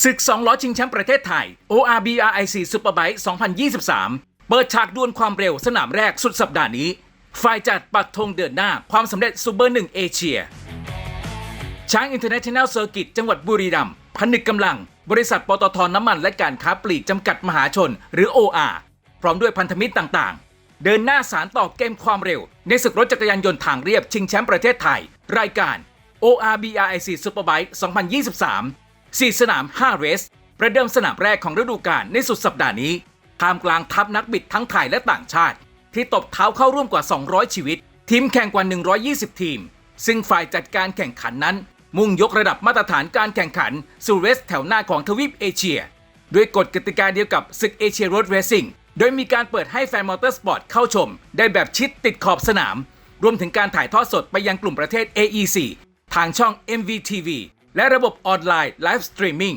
ศึก 2 ล้อชิงแชมป์ประเทศไทย ORBRIC Superbike 2023 เปิดฉากดวลความเร็วสนามแรกสุดสัปดาห์นี้ ฝ่ายจัดปักธงเดินหน้าความสำเร็จซูเปอร์หนึ่งเอเชีย ช้างอินเตอร์เนชั่นแนลเซอร์กิตจังหวัดบุรีรัมย์ผนึกกำลัง บริษัทปตทน้ำมันและการค้าปลีกจำกัดมหาชน หรือ OR พร้อมด้วยพันธมิตรต่างๆ เดินหน้าสารต่อเกมความเร็ว ในศึกรถจักรยานยนต์ทางเรียบชิงแชมป์ประเทศไทย รายการ ORBRIC Superbike 2023 4 สนาม 5 เรส ประเดิมสนามแรกของฤดูกาลในสุดสัปดาห์นี้ท่ามกลางทัพนักบิดทั้งไทยและต่างชาติ ที่ตบเท้าเข้าร่วมกว่า 200 ชีวิต ทีมแข่งกว่า 120 ทีม ซึ่งฝ่ายจัดการแข่งขันนั้น มุ่งยกระดับมาตรฐานการแข่งขันสู่เรสแถวหน้าของทวีปเอเชีย ด้วยกฎกติกาเดียวกับศึกเอเชียรถเรซิ่งโดยมีการเปิดให้แฟนมอเตอร์สปอร์ตเข้าชม ได้แบบชิดติดขอบสนาม รวมถึงการถ่ายทอดสดไปยังกลุ่มประเทศ AEC ทางช่อง MVTV และระบบออนไลน์ไลฟ์สตรีมมิ่ง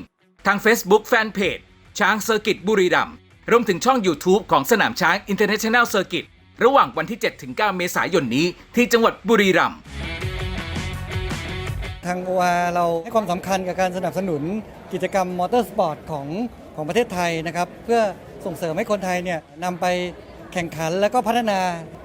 ทาง Facebook Fanpage ช้างเซอร์กิตบุรีรัมย์รวมถึงช่อง YouTube ของสนามช้าง International Circuit ระหว่างวันที่ 7-9 เมษายนนี้ที่จังหวัดบุรีรัมย์ทาง OR เราให้ความสำคัญกับการสนับสนุนกิจกรรมมอเตอร์สปอร์ตของของประเทศไทยนะครับ เพื่อส่งเสริมให้คนไทยเนี่ยนำไปแข่งขันแล้วก็พัฒนา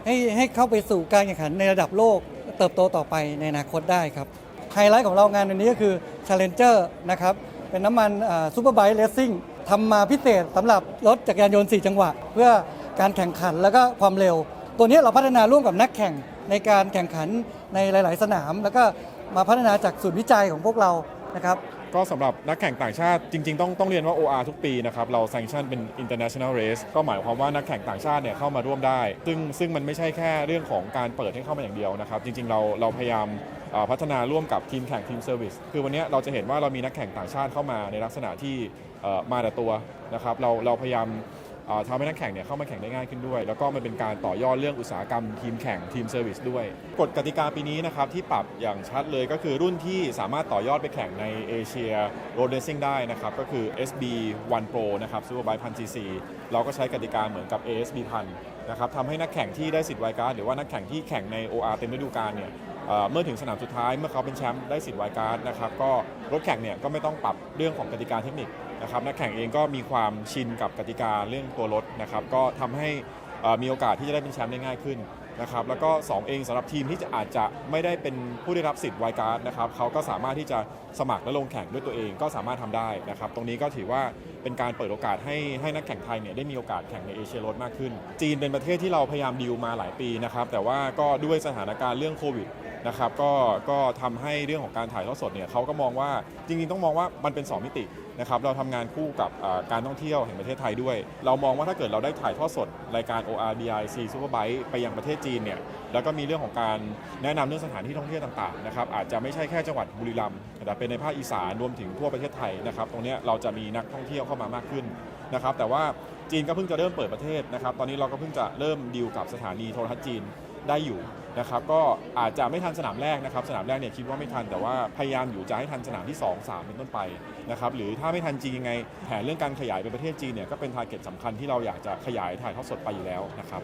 ให้ให้เข้าไปสู่การแข่งขันในระดับโลก เติบโตต่อไปในอนาคตได้ครับ ไฮไลท์ของเรางานวันนี้ก็คือ Challenger นะครับ เป็นน้ำมันซูเปอร์ไบค์เลสซิ่งทำมาพิเศษสำหรับรถจักรยานยนต์ 4 จังหวะ เพื่อการแข่งขันแล้วก็ความเร็ว ตัวนี้เราพัฒนาร่วมกับนักแข่งในการแข่งขันในหลาย ๆ สนาม แล้วก็มาพัฒนาจากศูนย์วิจัยของพวกเรานะครับก็สำหรับนักแข่งต่างชาติจริง ๆ ต้องต้องเรียนว่า OR ทุกปีนะครับ เรา sanction เป็น international race ก็หมายความว่านักแข่งต่างชาติเนี่ยเข้ามาร่วมได้ ซึ่งซึ่งมันไม่ใช่แค่เรื่องของการเปิดให้เข้ามาอย่างเดียวนะครับ จริง ๆ เราเราพยายาม พัฒนาร่วมกับทีมแข่งทีมเซอร์วิสคือวันนี้เราจะเห็นว่าเรามีนักแข่งต่างชาติเข้ามาในลักษณะที่มาแต่ตัวนะครับเราเราพยายาม ทำให้นักแข่งเนี่ยเข้ามาแข่งได้ง่ายขึ้นด้วย แล้วก็มันเป็นการต่อยอดเรื่องอุตสาหกรรมทีมแข่งทีมเซอร์วิสด้วย กฎกติกาปีนี้นะครับที่ปรับอย่างชัดเลยก็คือรุ่นที่สามารถต่อยอดไปแข่งในเอเชียโรดเ a ซิ่งได้นะครับก็คือ SB 1 Pro นะครับซูเปอร์ไบค์พันซีซีเราก็ใช้กติกาเหมือนกับ ASB พันนะครับทำให้นักแข่งที่ได้สิทธิ์ไวการ์ดหรือว่านักแข่งที่แข่งใน OR เต็มฤดูกาลเนี่ยเอ่อเมื่อถึงสนามสุดท้ายเมื่อเขาเป็นแชมป์ได้สิทธิ์ไวการ์ดนะครับก็รถแข่งเนี่ยก็ไม่ต้องปรับเรื่องของกติกาเทคนิค นะครับนักแข่งเองก็มีความชินกับกติกาเรื่องตัวรถนะครับก็ทำให้มีโอกาสที่จะได้เป็นแชมป์ได้ง่ายขึ้นนะครับแล้วก็ 2 เองสำหรับทีมที่จะอาจจะไม่ได้เป็นผู้ได้รับสิทธิ์ไวการ์ดนะครับเขาก็สามารถที่จะสมัครและลงแข่งด้วยตัวเองก็สามารถทำได้นะครับ ตรงนี้ก็ถือว่าเป็นการเปิดโอกาสให้ให้นักแข่งไทยเนี่ยได้มีโอกาสแข่งในเอเชียรถมากขึ้น จีนเป็นประเทศที่เราพยายามดีลมาหลายปีนะครับแต่ว่าก็ด้วยสถานการณ์เรื่องโควิด นะครับก็ก็ทำให้เรื่องของการถ่ายทอดสดเนี่ยเขาก็มองว่าจริงๆต้องมองว่ามันเป็น 2 มิตินะครับเราทำงานคู่กับอ่าการท่องเที่ยวแห่งประเทศไทยด้วย เรามองว่าถ้าเกิดเราได้ถ่ายทอดสดรายการ ORBIC Superbike ไปยังประเทศจีนเนี่ยแล้วก็มีเรื่องของการแนะนำเรื่องสถานที่ท่องเที่ยวต่างๆนะครับอาจจะไม่ใช่แค่จังหวัดบุรีรัมย์แต่เป็นในภาคอีสานรวมถึงทั่วประเทศไทยนะครับตรงเนี้ยเราจะมีนักท่องเที่ยวเข้ามามากขึ้นนะครับแต่ว่าจีนก็เพิ่งจะเริ่มเปิดประเทศนะครับตอนนี้เราก็เพิ่งจะเริ่มดีลกับสถานีโทรทัศน์จีนได้อยู่ นะครับก็อาจจะไม่ทันสนามแรกนะครับสนามแรกเนี่ยคิดว่าไม่ทันแต่ว่าพยายามอยู่จะให้ทันสนามที่ 2 3 เป็นต้นไปนะครับหรือถ้าไม่ทันจริงยังไงแผนเรื่องการขยายไปประเทศจีนเนี่ยก็เป็นทาร์เก็ตสำคัญที่เราอยากจะขยายถ่ายทอดสดไปอยู่แล้วนะครับ